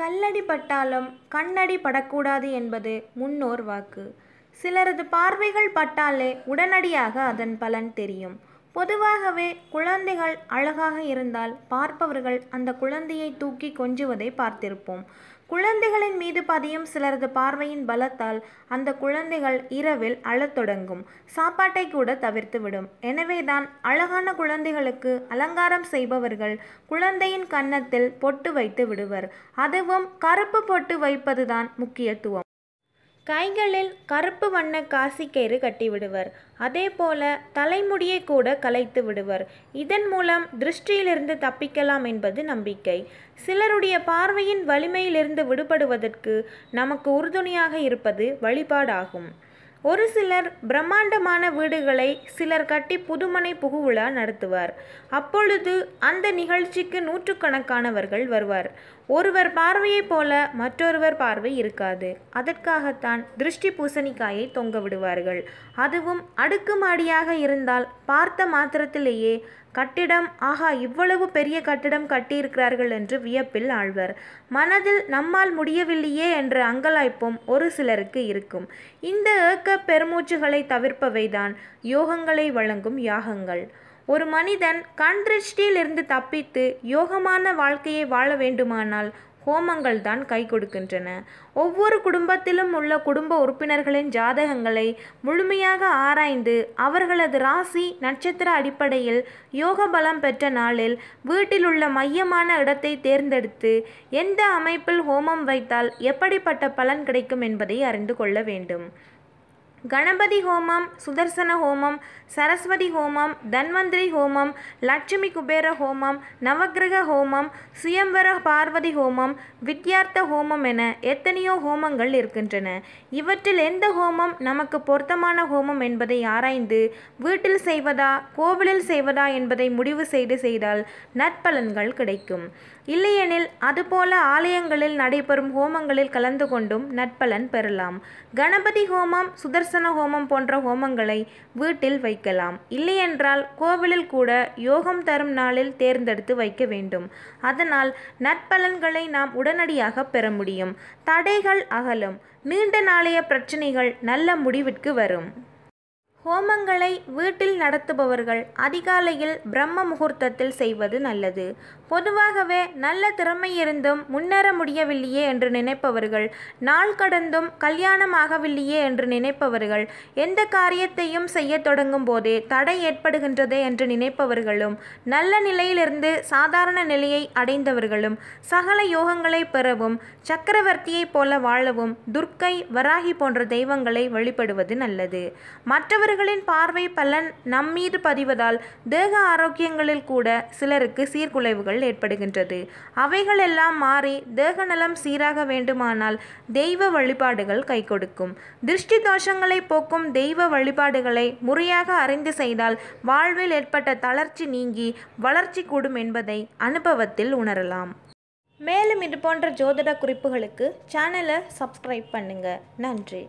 கல்லடி பட்டாலும் கண்ணடி படக்கூடாது என்பது முன்னோர் வாக்கு. சிலரது பார்வைகள் பட்டாலே உடனடியாக அதன் பலன் தெரியும். பொதுவாகவே குழந்தைகள் அழகாக இருந்தால் பார்ப்பவர்கள் அந்த குழந்தையை தூக்கி கொஞ்சுவதை பார்த்திருப்போம். குழந்தைகளின் மீது பதியும் சிலரது பார்வையின் பலத்தால் அந்த குழந்தைகள் இரவில் அழத் தொடங்கும். சாப்பாட்டை கூட தவிர்த்துவிடும் எனவேதான் அழகான குழந்தைகளுக்கு அலங்காரம் செய்பவர்கள் குழந்தையின் கன்னத்தில் பொட்டு வைத்து விடுவர். அதுவும் கருப்பு பொட்டு வைப்பதுதான் முக்கியத்துவம். கைகளில் கருப்பு வண்ண காசிக்கயிறு கட்டிவிடுவர். அதேபோல தலைமுடியை கூட கலைத்து விடுவர். இதன் மூலம் திருஷ்டியிலிருந்து தப்பிக்கலாம் என்பது நம்பிக்கை. சிலருடைய பார்வையின் வலிமையிலிருந்து விடுபடுவதற்கு நமக்கு உறுதுணையாக இருப்பது வழிபாடாகும். ஒரு சிலர் பிரம்மாண்டமான வீடுகளை சிலர் கட்டி புதுமனை புகுவிழா நடத்துவார். அப்பொழுது அந்த நிகழ்ச்சிக்கு நூற்றுக்கணக்கானவர்கள் வருவார். ஒருவர் பார்வையைப் போல மற்றொருவர் பார்வை இருக்காது. அதற்காகத்தான் திருஷ்டி பூசணிக்காயை தொங்க விடுவார்கள். அதுவும் அடுக்குமாடியாக இருந்தால் பார்த்த மாத்திரத்திலேயே கட்டிடம் ஆஹா இவ்வளவு பெரிய கட்டிடம் கட்டியிருக்கிறார்கள் என்று வியப்பில் ஆழ்வர். மனதில் நம்மால் முடியவில்லையே என்ற அங்கலாய்ப்பும் ஒரு சிலருக்கு இருக்கும். இந்த ஏக்க பெருமூச்சுகளை தவிர்ப்பவைதான் யோகங்களை வழங்கும் யாகங்கள். ஒரு மனிதன் கண் திருஷ்டியிலிருந்து தப்பித்து யோகமான வாழ்க்கையை வாழ வேண்டுமானால் ஹோமங்கள் தான் கை கொடுக்கின்றன. ஒவ்வொரு குடும்பத்திலும் உள்ள குடும்ப உறுப்பினர்களின் ஜாதகங்களை முழுமையாக ஆராய்ந்து அவர்களது ராசி நட்சத்திர அடிப்படையில் யோக பலம் பெற்ற நாளில் வீட்டில் உள்ள மையமான இடத்தை தேர்ந்தெடுத்து எந்த அமைப்பில் ஹோமம் வைத்தால் எப்படிப்பட்ட பலன் கிடைக்கும் என்பதை அறிந்து கொள்ள வேண்டும். கணபதி ஹோமம் சுதர்சன ஹோமம் சரஸ்வதி ஹோமம் தன்வந்திரி ஹோமம் லட்சுமி குபேர ஹோமம் நவக்கிரக ஹோமம் சுயம்பர பார்வதி ஹோமம் வித்யார்த்த ஹோமம் என எத்தனையோ ஹோமங்கள் இருக்கின்றன. இவற்றில் எந்த ஹோமம் நமக்கு பொருத்தமான ஹோமம் என்பதை ஆராய்ந்து வீட்டில் செய்வதா கோவிலில் செய்வதா என்பதை முடிவு செய்து செய்தால் நற்பலன்கள் கிடைக்கும். இல்லையெனில் அதுபோல ஆலயங்களில் நடைபெறும் ஹோமங்களில் கலந்து கொண்டும் நற்பலன் பெறலாம். கணபதி ஹோமம் சுதர்சன ஹோமம் போன்ற ஹோமங்களை வீட்டில் வைக்கலாம். இல்லையென்றால் கோவிலில் கூட யோகம் தரும் நாளில் தேர்ந்தெடுத்து வைக்க வேண்டும். அதனால் நற்பலன்களை நாம் உடனடியாக பெற முடியும். தடைகள் அகலும். நீண்ட நாளைய பிரச்சனைகள் நல்ல முடிவிற்கு வரும். ஹோமங்களை வீட்டில் நடத்துபவர்கள் அதிகாலையில் பிரம்ம முகூர்த்தத்தில் செய்வது நல்லது. பொதுவாகவே நல்ல திறமை இருந்தும் முன்னேற முடியவில்லையே என்று நினைப்பவர்கள் நாள் கடந்தும் கல்யாணம் ஆகவில்லையே என்று நினைப்பவர்கள் எந்த காரியத்தையும் செய்ய தொடங்கும் போதே தடை ஏற்படுகின்றதே என்று நினைப்பவர்களும் நல்ல நிலையிலிருந்து சாதாரண நிலையை அடைந்தவர்களும் சகல யோகங்களை பெறவும் சக்கரவர்த்தியைப் போல வாழவும் துர்க்கை வராகி போன்ற தெய்வங்களை வழிபடுவது நல்லது. மற்றவர்கள் மற்றவர்களின் பார்வை பலன் நம்மீது பதிவதால் தேக ஆரோக்கியங்களில் கூட சிலருக்கு சீர்குலைவுகள் ஏற்படுகின்றது. அவைகளெல்லாம் மாறி தேக நலம் சீராக வேண்டுமானால் தெய்வ வழிபாடுகள் கை கொடுக்கும். திருஷ்டி தோஷங்களை போக்கும் தெய்வ வழிபாடுகளை முறையாக அறிந்து செய்தால் வாழ்வில் ஏற்பட்ட தளர்ச்சி நீங்கி வளர்ச்சி கூடும் என்பதை அனுபவத்தில் உணரலாம். மேலும் இது போன்ற ஜோதிட குறிப்புகளுக்கு சேனலை சப்ஸ்கிரைப் பண்ணுங்கள் நன்றி.